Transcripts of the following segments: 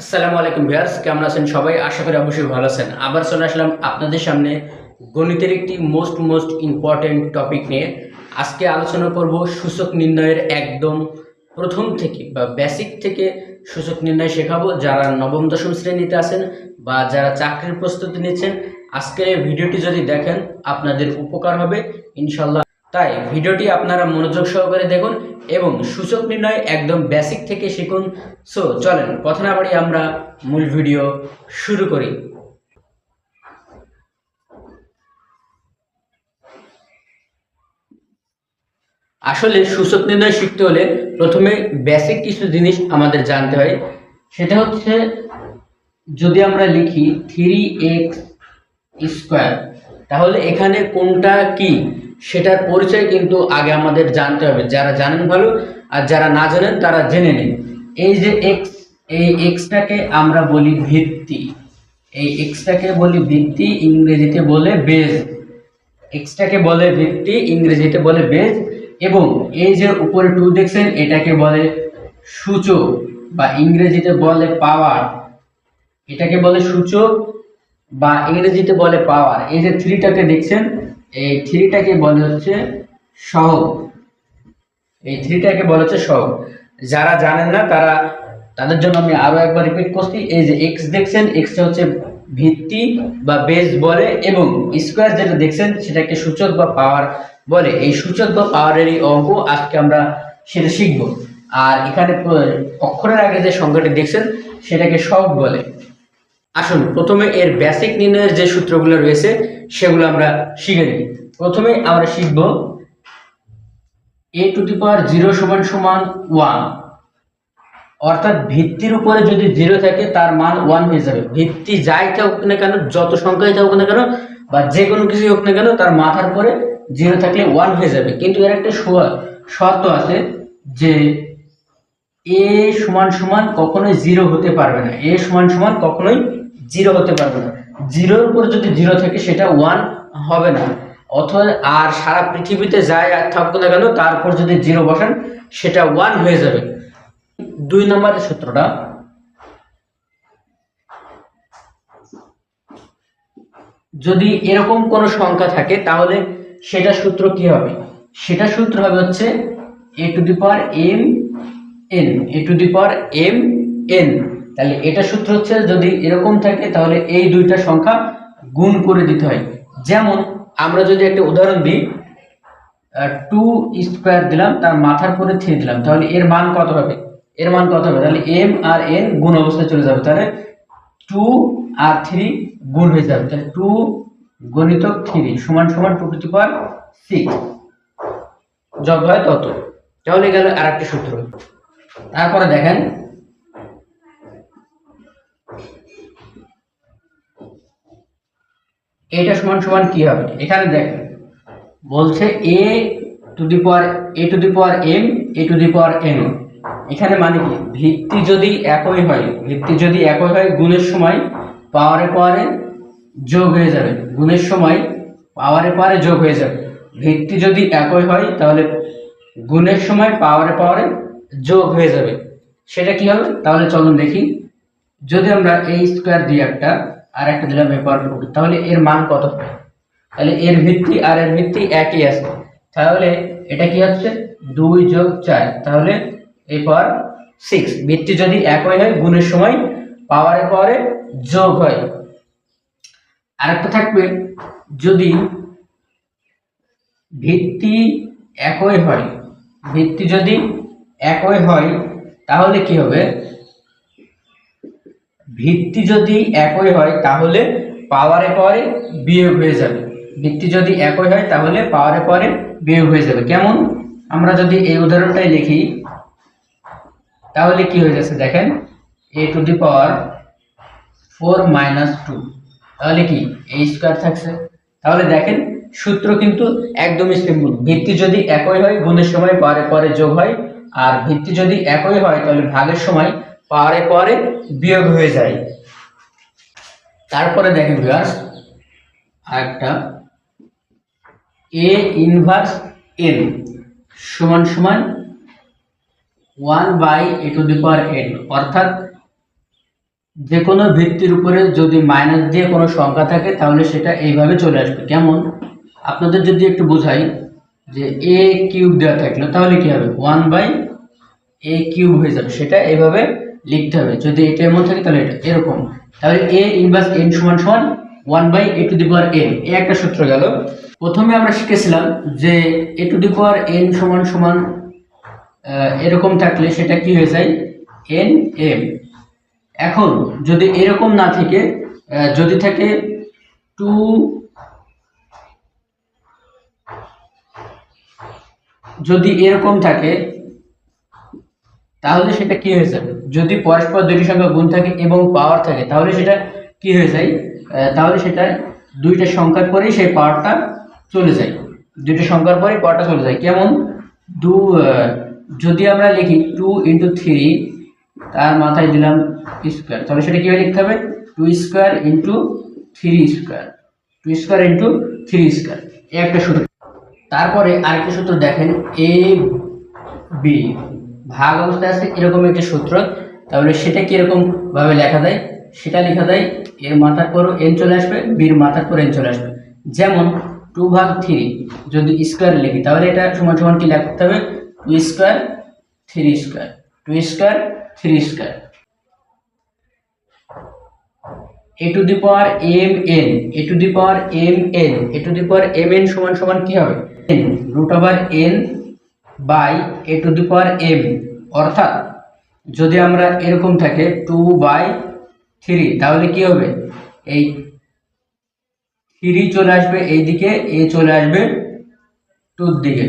আসসালামু আলাইকুম ভিয়ার্স কেমন আছেন সবাই? আশা করি অবশ্যই ভালো আছেন। আবার চলে আসলাম আপনাদের সামনে গণিতের একটি মোস্ট মোস্ট ইম্পর্টেন্ট টপিক নিয়ে। আজকে আলোচনা করব সূচক নির্ণয়ের একদম প্রথম থেকে বা বেসিক থেকে সূচক নির্ণয় শেখাবো। যারা নবম, দশম শ্রেণীতে আছেন বা যারা চাকরির প্রস্তুতি নিচ্ছেন, আজকের ভিডিওটি যদি দেখেন, আপনাদের উপকার হবে। ইনশাল্লাহ তাই ভিডিওটি আপনারা মনোযোগ সহকারে দেখুন এবং সূচক নির্ণয় একদম বেসিক থেকে শিখুন। সো চলেন কথা না বাড়ি আমরা মূল ভিডিও শুরু করি। আসলে সূচক নির্ণয় শিখতে হলে প্রথমে বেসিক কিছু জিনিস আমাদের জানতে হয়। সেটা হচ্ছে, যদি আমরা লিখি থ্রি এক্স স্কোয়ার তাহলে এখানে কোনটা কি? সেটার পরিচয় কিন্তু আগে আমাদের জানতে হবে। যারা জানেন ভালো, আর যারা না জানেন তারা জেনে নিন। এই যে এক্স এই এক্সটাকে আমরা বলি ভিত্তি। এই এক্সটাকে বলি ভিত্তি, ইংরেজিতে বলে বেজ এক্সটাকে বলে ভিত্তি, ইংরেজিতে বলে বেজ এবং এই যে উপরে টু দেখছেন, এটাকে বলে সূচক বা ইংরেজিতে বলে পাওয়ার এটাকে বলে সূচক বা ইংরেজিতে বলে পাওয়ার এই যে থ্রিটাকে দেখছেন এই থ্রিটাকে বলে হচ্ছে সহগ। এই থ্রিটাকে বলে হচ্ছে সহগ। যারা জানেন না, তারা, তাদের জন্য আমি আরও একবার রিপিট করছি। এই যে এক্স দেখছেন এক্সটা হচ্ছে ভিত্তি বা বেস বলে এবং স্কোয়ার যেটা দেখছেন, সেটাকে সূচক বা পাওয়ার বলে। এই সূচক বা পাওয়ারেরই অঙ্ক আজকে আমরা সেটা শিখব। আর এখানে অক্ষরের আগে যে সংখ্যাটি দেখছেন, সেটাকে সহগ বলে। আসুন, প্রথমে এর বেসিক নির্ণয়ের যে সূত্রগুলো রয়েছে, সেগুলো আমরা শিখে নিই। প্রথমে আমরা শিখব এ টু দি পাওয়ার জিরো সমান সমান ওয়ান অর্থাৎ ভিত্তির উপরে যদি জিরো থাকে, তার মান ওয়ান হয়ে যাবে। ভিত্তি যাই থাকুক না কেন, যত সংখ্যাই থাকুক না কেন, বা যে কোনো কিছু হোক না কেন, তার মাথার পরে জিরো থাকলে ওয়ান হয়ে যাবে। কিন্তু এর একটা শর্ত আছে যে এ সমান সমান কখনোই জিরো হতে পারবে না। এ সমান সমান কখনোই জিরো হতে পারবে না। জিরোর উপর যদি জিরো থাকে, সেটা ওয়ান হবে না। অথবা আর সারা পৃথিবীতে যাই আর থাকুক না কেন তারপর যদি জিরো বসান, সেটা ওয়ান হয়ে যাবে। দুই নম্বরের সূত্রটা, যদি এরকম কোনো সংখ্যা থাকে, তাহলে সেটা সূত্র কি হবে? সেটা সূত্র হবে হচ্ছে A to the power M N A to the power M N তাহলে এটা সূত্র হচ্ছে যদি এরকম থাকে, তাহলে এই দুইটা সংখ্যা গুণ করে দিতে হয়। যেমন আমরা যদি একটা উদাহরণ দিই টু স্কোয়ার দিলাম, তার মাথার পরে থ্রি দিলাম, তাহলে এর মান কত হবে? এর মান কত হবে? তাহলে এম আর এন গুণ অবস্থায় চলে যাবে, তাহলে টু আর থ্রি গুণ হয়ে যাবে, তাহলে টু গণিত থ্রি সমান সমান টু টু পাওয়ার সিক্স যত হয় তত। তাহলে গেল আর একটা সূত্র। তারপরে দেখেন এটা সমান সমান কি হবে? এখানে দেখেন, বলছে A to the power A to the power M A to the power N এখানে মানে কি? ভিত্তি যদি একই হয়, ভিত্তি যদি একই হয়, গুণের সময় পাওয়ারে পাওয়ারে যোগ হয়ে যাবে। গুণের সময় পাওয়ারে পাওয়ারে যোগ হয়ে যাবে। ভিত্তি যদি একই হয়, তাহলে গুণের সময় পাওয়ারে পাওয়ারে যোগ হয়ে যাবে। সেটা কি হবে? তাহলে চলুন দেখি। যদি আমরা এই স্কোয়ার দিই একটা আর একটা দিলাম এ পাওয়ার টু তাহলে এর মান কত? তাহলে এর ভিত্তি আর এর ভিত্তি একই আছে। তাহলে এটা কি হচ্ছে? দুই যোগ চার। তাহলে এই পাওয়ার সিক্স ভিত্তি যদি একই হয় গুণের সময় পাওয়ারে পাওয়ারে যোগ হয়। আরেকটা থাকবে, যদি ভিত্তি একই হয়, ভিত্তি যদি একই হয়, তাহলে কি হবে? ভিত্তি যদি একই হয়, তাহলে পাওয়ারে পাওয়ারে বিয়োগ হয়ে যাবে। ভিত্তি যদি একই হয়, তাহলে পাওয়ারে পাওয়ারে বিয়োগ হয়ে যাবে। কেমন? আমরা যদি এই উদাহরণটাই লিখি, তাহলে কি হয়ে যাচ্ছে দেখেন? A to the power four minus two তাহলে কি? এই স্কোয়ার থাকছে। তাহলে দেখেন, সূত্র কিন্তু একদমই সিম্পল ভিত্তি যদি একই হয়, গুণের সময় পারে পরে যোগ হয়, আর ভিত্তি যদি একই হয়, তাহলে ভাগের সময় পারে পরে বিয়োগ হয়ে যায়। তারপরে দেখেন ভিউয়ার্স আরেকটা। এ ইনভার্স এন সমান সমান one by A to the power N অর্থাৎ যে কোনো ভিত্তির উপরে যদি মাইনাস দিয়ে কোনো সংখ্যা থাকে, তাহলে সেটা এইভাবে চলে আসবে। কেমন? আপনাদের যদি একটু বোঝাই যে এ কিউব দেওয়া থাকল, তাহলে কি হবে? ওয়ান বাই এ কিউব হয়ে যাবে। সেটা এইভাবে লিখতে হবে। যদি এটা এমন থাকে তাহলে এটা এরকম। তাহলে এ ইনভার্স এন সমান সমান one by A to the power N এ একটা সূত্র গেল। প্রথমে আমরা শিখেছিলাম যে a to the power N সমান সমান এরকম থাকলে সেটা কি হয়ে যায়? এন এম এখন যদি এরকম না থেকে যদি থাকে টু যদি এরকম থাকে তাহলে সেটা কি হয়ে যাবে? যদি পরস্পর দুইটি সংখ্যা গুণ থাকে এবং পাওয়ার থাকে, তাহলে সেটা কি হয়ে যায়? তাহলে সেটা দুইটা সংখ্যার পরেই সেই পাওয়ারটা চলে যায়। দুইটা সংখ্যার পরেই পাওয়ারটা চলে যায়। কেমন? দু যদি আমরা লিখি টু ইন্টু থ্রি তার মাথায় দিলাম স্কোয়ার তাহলে সেটা কীভাবে লিখতে হবে? Two square into three square two square into three square একটা সূত্র। তারপরে আরেকটা সূত্র দেখেন এ বি ভাগ অবস্থায় আছে এরকম একটি সূত্র, তাহলে সেটা কীরকম ভাবে লেখা যায়? সেটা লেখা যায় এর মাথার পর এন চলে আসবে বির মাথার পর এন চলে আসবে। যেমন টু ভাগ থ্রি যদি স্কোয়ার লিখি, তাহলে এটা সমান সমান কি লিখতে হবে two square three square two square three square a to the power m n a to the power m n a to the power m n সমান সমান কি হবে? Root over n by a to the power m অর্থাৎ যদি আমরা এরকম থাকে two by three তাহলে কি হবে? এই থ্রি চলে আসবে এই দিকে এ চলে আসবে টুর দিকে।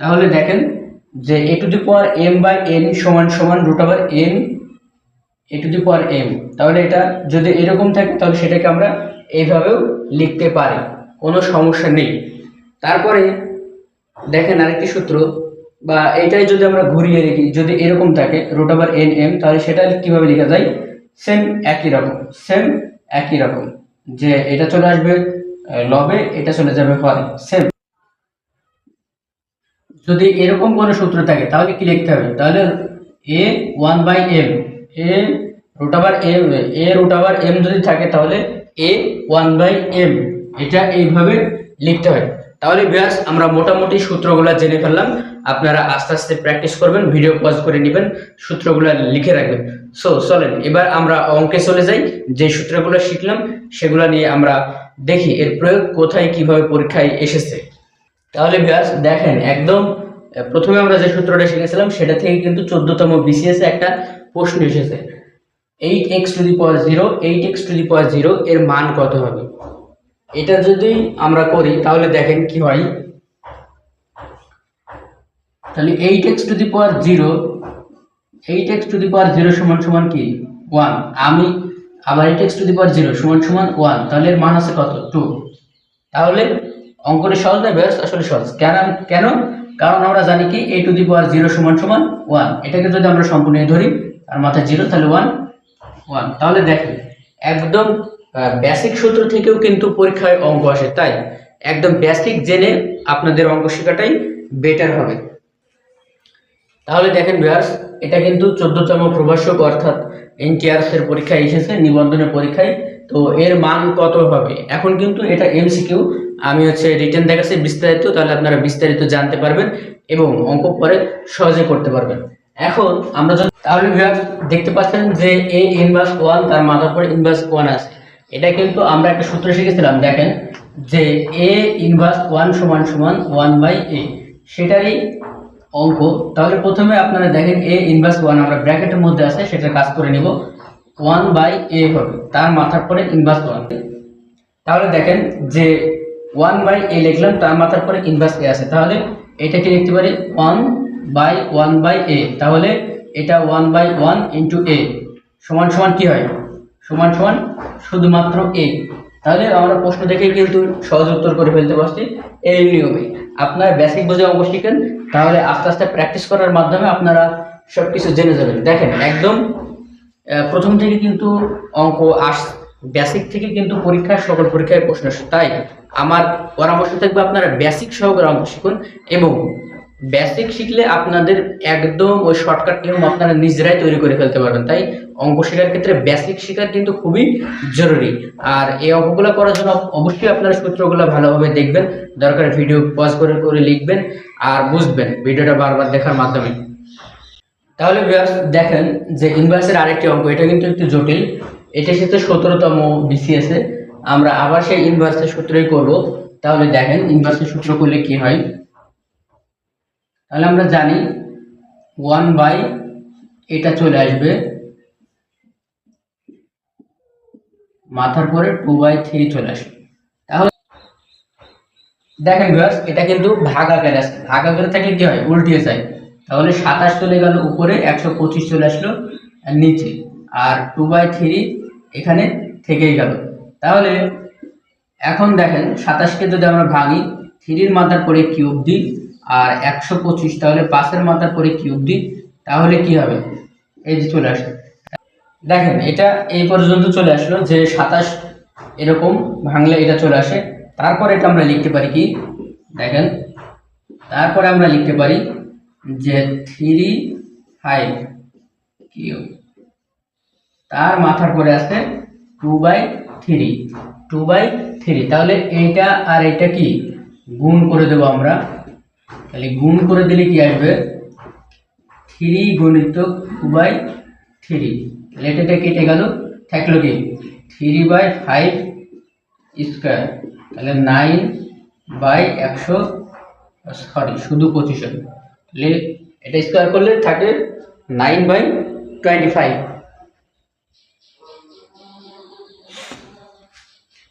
তাহলে দেখেন যে a to the power m by n সমান সমান root over n a to the power m তাহলে এটা যদি এরকম থাকে, তাহলে সেটাকে আমরা এইভাবেও লিখতে পারি। কোনো সমস্যা নেই। তারপরে দেখেন আরেকটি সূত্র, বা এটাই যদি আমরা ঘুরিয়ে লিখি যদি এরকম থাকে রুট ওভার এন এম তাহলে সেটা কীভাবে লেখা যায়? সেম একই রকম সেম একই রকম, যে এটা চলে আসবে লবে এটা চলে যাবে হরে সেম যদি এরকম কোনো সূত্র থাকে, তাহলে কি লিখতে হবে? তাহলে a one by m a root over m a root over m যদি থাকে, তাহলে এ ওয়ান বাই এম এটা এইভাবে লিখতে হয় তাহলে ব্যাস আমরা মোটামুটি সূত্রগুলো জেনে ফেললাম। আপনারা আস্তে আস্তে প্র্যাকটিস করবেন ভিডিও পজ করে নেবেন, সূত্রগুলো লিখে রাখবেন। সো চলেন, এবার আমরা অঙ্কে চলে যাই। যে সূত্রগুলো শিখলাম, সেগুলো নিয়ে আমরা দেখি এর প্রয়োগ কোথায়, কীভাবে পরীক্ষায় এসেছে। তাহলে ব্যাস দেখেন, একদম প্রথমে আমরা যে সূত্রটা শিখেছিলাম, সেটা থেকে কিন্তু চোদ্দতম বিসিএস একটা প্রশ্ন এসেছে। Eight x to the power zero eight x to the power zero এর মান কত হবে? এটা যদি আমরা করি, তাহলে দেখেন কি হয়? তাহলে eight x to the power zero eight x to the power zero সমান সমান কি? ওয়ান আমি আবার eight x to the power zero সমান সমান ওয়ান তাহলে এর মান আছে কত? টু তাহলে অঙ্কটা সহজ না বেশ আসলে সহজ। কেন কেন? কারণ আমরা জানি কি এ টু দি পাওয়ার জিরো সমান সমান ওয়ান এটাকে যদি আমরা সম্পূর্ণ ধরি আর মাথায় জিরো তাহলে ওয়ান ওয়ান তাহলে দেখেন, একদম বেসিক সূত্র থেকেও কিন্তু পরীক্ষায় অঙ্ক আসে। তাই একদম বেসিক জেনে আপনাদের অঙ্ক শেখাটাই বেটার হবে। তাহলে দেখেন ব্যাস এটা কিন্তু চোদ্দতম প্রভাষক অর্থাৎ এনটিআরএস এর পরীক্ষায় এসেছে, নিবন্ধনের পরীক্ষায়। তো এর মান কত হবে? এখন কিন্তু এটা এমসিকিউ আমি হচ্ছে রিটেন দেখাচ্ছি বিস্তারিত, তাহলে আপনারা বিস্তারিত জানতে পারবেন এবং অঙ্ক পরে সহজে করতে পারবেন। এখন আমরা যদি তাহলে দেখতে পাচ্ছেন যে এ ইনভার্স ওয়ান তার মাথার পরে ইনভার্স ওয়ান আছে। এটা কিন্তু আমরা একটা সূত্র শিখেছিলাম, দেখেন, যে এ ইনভার্স ওয়ান সমান সমান ওয়ান বাই এ সেটারই অঙ্ক। তাহলে প্রথমে আপনারা দেখেন এ ইনভার্স ওয়ান আমরা ব্র্যাকেটের মধ্যে আছে সেটা কাজ করে নিব। ওয়ান বাই এ হবে, তার মাথার পরে ইনভার্স ওয়ান তাহলে দেখেন যে ওয়ান বাই এ লিখলাম, তার মাথার পরে ইনভার্স এ আছে। তাহলে এটাকে লিখতে পারি? One by one by a তাহলে এটা one by one into a সমান সমান কি হয়? সমান সমান শুধুমাত্র এ। তাহলে আমরা প্রশ্ন দেখে কিন্তু সহজ উত্তর করে ফেলতে পারছি এই নিয়মে আপনারা বেসিক বুঝে শিখেন তাহলে আস্তে আস্তে প্র্যাকটিস করার মাধ্যমে আপনারা সব কিছু জেনে যাবেন। দেখেন, একদম প্রথম থেকে কিন্তু অঙ্ক আস বেসিক থেকে কিন্তু পরীক্ষার সকল পরীক্ষায় প্রশ্ন তাই আমার পরামর্শ থাকবে আপনারা বেসিক সহকারে অঙ্ক শিখুন এবং বেসিক শিখলে আপনাদের একদম ওই শর্টকাট নিয়ম আপনারা নিজেরাই তৈরি করে ফেলতে পারবেন। তাই অঙ্ক শেখার ক্ষেত্রে বেসিক শেখার কিন্তু খুবই জরুরি। আর এই অঙ্কগুলো করার জন্য অবশ্যই আপনারা সূত্রগুলো ভালোভাবে দেখবেন, দরকার ভিডিও পজ করে করে লিখবেন আর বুঝবেন ভিডিওটা বারবার দেখার মাধ্যমে। তাহলে দেখেন যে ইনভার্সের আরেকটি অঙ্ক এটা কিন্তু একটু জটিল। এটা এসেছে সতেরোতম বিসিএস আমরা আবার সেই ইনভার্সের সূত্রই করব। তাহলে দেখেন ইনভার্সের সূত্র করলে কি হয়? তাহলে আমরা জানি ওয়ান বাই এটা চলে আসবে। মাথার পরে টু বাই থ্রি চলে আসবে তাহলে দেখেন ভিউয়ার্স এটা কিন্তু ভাগাকারে আছে। ভাগাকারে থাকলে কি হয়? উল্টিয়ে যায়। তাহলে সাতাশ চলে গেল উপরে, একশো পঁচিশ চলে আসলো নিচে। আর টু বাই থ্রি এখানে থেকেই গেল। তাহলে এখন দেখেন, সাতাশকে যদি আমরা ভাঙি থ্রির মাথার পরে কিউব দিই, আর একশো পঁচিশ তাহলে পাঁচের মাথার পরে কিউব দিই, তাহলে কি হবে? এই যে চলে আসে। দেখেন, এটা এই পর্যন্ত চলে আসলো যে সাতাশ এরকম ভাঙলে এটা চলে আসে। তারপর এটা আমরা লিখতে পারি কি? দেখেন, তারপরে আমরা লিখতে পারি যে থ্রি ফাইভ কিউব। তার মাথার পরে আছে two by three, two by three. তাহলে এইটা আর এটা কি? গুণ করে দেবো আমরা। তাহলে গুণ করে দিলে কি আসবে? থ্রি গুণিত টু বাই থ্রি। তাহলে এটা কেটে গেল, থাকল কি? থ্রি বাই ফাইভ স্কোয়ার তাহলে নাইন বাই একশো সরি শুধু পঁচিশ তাহলে এটা স্কোয়ার করলে থাকে নাইন বাই টোয়েন্টি ফাইভ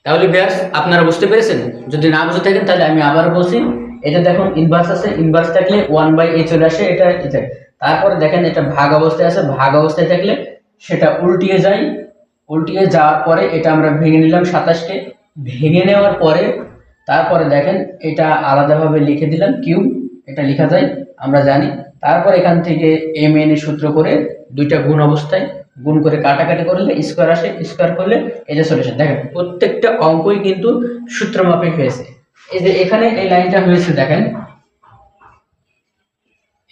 তাহলে ব্যাস, আপনারা বুঝতে পেরেছেন? যদি না বুঝে থাকেন, তাহলে আমি আবার বলছি, এটা দেখুন ইনভার্স আছে ইনভার্স থাকলে ওয়ান বাই এ চলে আসে, এটা এটা তারপরে দেখেন, এটা ভাগ অবস্থায় আছে, ভাগ অবস্থায় থাকলে সেটা উল্টিয়ে যায় উল্টিয়ে যাওয়ার পরে এটা আমরা ভেঙে নিলাম সাতাশকে। ভেঙে নেওয়ার পরে তারপরে দেখেন এটা আলাদাভাবে লিখে দিলাম কিউব। এটা লেখা যায়, আমরা জানি। তারপর এখান থেকে এম এন সূত্র করে দুইটা গুণ অবস্থায় গুণ করে কাটাকাটি করলে স্কোয়ার আসে। স্কোয়ার করলে এই যে সলিউশন, দেখেন প্রত্যেকটা অঙ্কই কিন্তু সূত্র মাফিক হয়েছে। এই যে এখানে এই লাইনটা হয়েছে, দেখেন।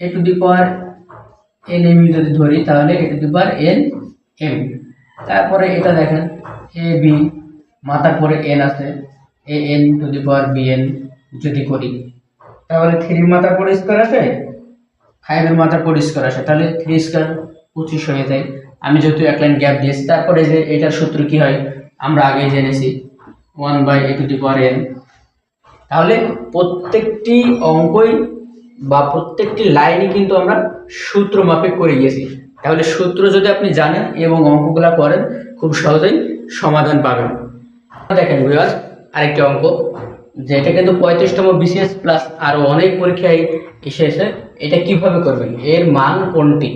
A to the power n m যদি ধরি তাহলে a to the power n m তারপরে এটা দেখেন এ বি মাথার পরে এন আছে। A n to the power b n যদি করি, তাহলে থ্রির মাথার পরে স্কোয়ার আসে? ফাইভের মাথার পরে স্কোয়ার আসে। তাহলে থ্রি স্কোয়ার পঁচিশ হয়ে যায়। আমি যেহেতু এক লাইন গ্যাপ দিয়েছি, তারপরে যে এটার সূত্র কি হয়? আমরা আগেই জেনেছি। One by a to the power n তাহলে প্রত্যেকটি অঙ্কই বা প্রত্যেকটি লাইনই কিন্তু আমরা সূত্র মাফিক করে গিয়েছি। তাহলে সূত্র যদি আপনি জানেন এবং অঙ্কগুলা করেন খুব সহজেই সমাধান পাবেন। দেখেন ভিউয়ার্স আরেকটি অঙ্ক, যে এটা কিন্তু পঁয়ত্রিশতম বিসিএস প্লাস আরও অনেক পরীক্ষায় এসেছে। এটা কীভাবে করবেন? এর মান কোনটি?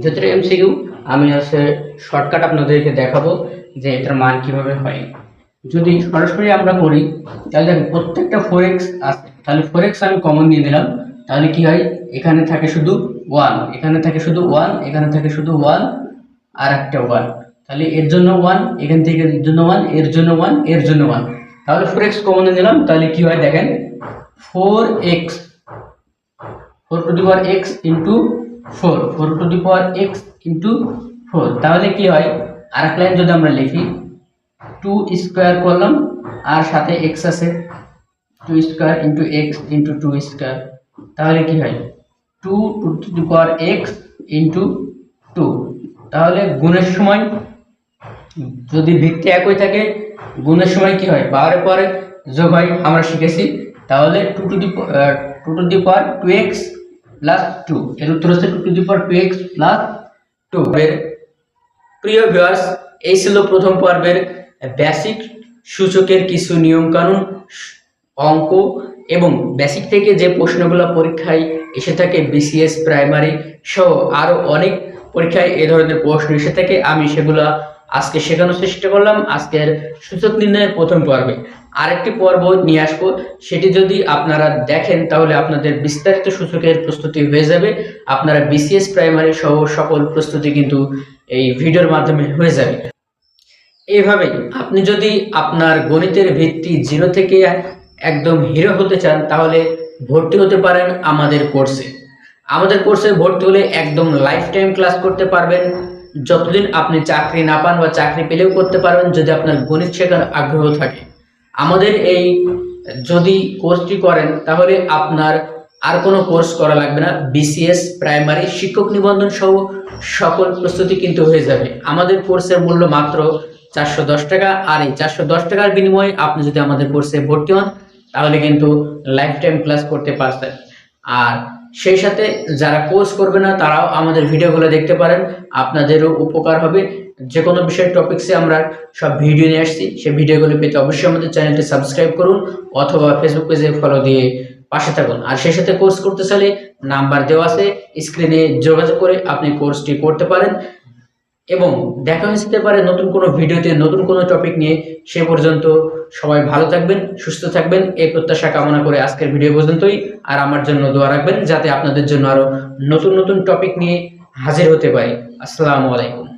যেহেতু এমসিকিউ আমি হচ্ছে শর্টকাট আপনাদেরকে দেখাবো যে এটার মান কীভাবে হয়। যদি সরাসরি আমরা করি, তাহলে দেখেন প্রত্যেকটা ফোর এক্স আছে। তাহলে ফোর এক্স আমি কমন নিয়ে দিলাম। তাহলে কি হয়? এখানে থাকে শুধু ওয়ান এখানে থাকে শুধু ওয়ান এখানে থাকে শুধু ওয়ান আর একটা ওয়ান তাহলে এর জন্য ওয়ান এখান থেকে এর জন্য ওয়ানের জন্য ওয়ানের জন্য ওয়ান তাহলে ফোর এক্স কমন নিলাম, তাহলে কি হয় দেখেন? Four x four to the power x into four four to the power x into four তাহলে কি হয়? আর এক লাইন যদি আমরা লিখি টু স্কোয়ার করলাম, আর সাথে এক্স আছে two square into x into two square তাহলে কি হয়? Two two to the power x into two তাহলে গুণের সময় যদি ভিত্তি একই থাকে, গুণের সময় কি হয়? বারের পরে যোগ হয়, আমরা শিখেছি। তাহলে two to the two to the power two x plus two এর উত্তর হচ্ছে two to the power two x plus two এর প্রিয় ভিউয়ার্স এই ছিল প্রথম পর্বের বেসিক সূচকের কিছু নিয়মকানুন, অঙ্ক। এবং বেসিক থেকে যে প্রশ্নগুলো পরীক্ষায় এসে থাকে বিসিএস প্রাইমারি সহ আরও অনেক পরীক্ষায় এ ধরনের প্রশ্ন এসে থাকে, আমি সেগুলো আজকে শেখানোর চেষ্টা করলাম। আজকের সূচক নির্ণয়ের প্রথম পর্বে আরেকটি পর্ব নিয়ে আসব। সেটি যদি আপনারা দেখেন, তাহলে আপনাদের বিস্তারিত সূচকের প্রস্তুতি হয়ে যাবে। আপনারা বিসিএস প্রাইমারি সহ সকল প্রস্তুতি কিন্তু এই ভিডিওর মাধ্যমে হয়ে যাবে। এইভাবেই আপনি যদি আপনার গণিতের ভিত্তি জিরো থেকে একদম হিরো হতে চান, তাহলে ভর্তি হতে পারেন আমাদের কোর্সে। আমাদের কোর্সে ভর্তি হলে একদম লাইফ টাইম ক্লাস করতে পারবেন। যতদিন আপনি চাকরি না পান বা চাকরি পেলেও করতে পারবেন, যদি আপনার গণিত শেখার আগ্রহ থাকে। আমাদের এই যদি কোর্সটি করেন, তাহলে আপনার আর কোনো কোর্স করা লাগবে না। বিসিএস প্রাইমারি শিক্ষক নিবন্ধন সহ সকল প্রস্তুতি কিন্তু হয়ে যাবে। আমাদের কোর্সের মূল্য মাত্র চারশো দশ টাকা। আর এই চারশো দশ টাকার বিনিময়ে আপনি যদি আমাদের কোর্সে ভর্তি হন তাহলে কিন্তু লাইফ টাইম ক্লাস করতে পারছেন আর সেই সাথে যারা কোর্স করবে না, তারাও আমাদের ভিডিওগুলো দেখতে পারেন। আপনাদেরও উপকার হবে। যে কোনো বিষয়ের টপিক্সে আমরা সব ভিডিও নিয়ে আসছি। সেই ভিডিওগুলো পেতে অবশ্যই আমাদের চ্যানেলটি সাবস্ক্রাইব করুন অথবা ফেসবুক পেজে ফলো দিয়ে পাশে থাকুন। আর সেই সাথে কোর্স করতে চাইলে নাম্বার দেওয়া আছে। স্ক্রিনে যোগাযোগ করে আপনি কোর্সটি করতে পারেন। এবং দেখা যেতে পারে নতুন কোনো ভিডিওতে, নতুন কোনো টপিক নিয়ে। সে পর্যন্ত সবাই ভালো থাকবেন, সুস্থ থাকবেন। এই প্রত্যাশা কামনা করে আজকের ভিডিও পর্যন্তই। আর আমার জন্য দোয়া রাখবেন যাতে আপনাদের জন্য আরও নতুন নতুন টপিক নিয়ে হাজির হতে পারি। আসসালামু আলাইকুম।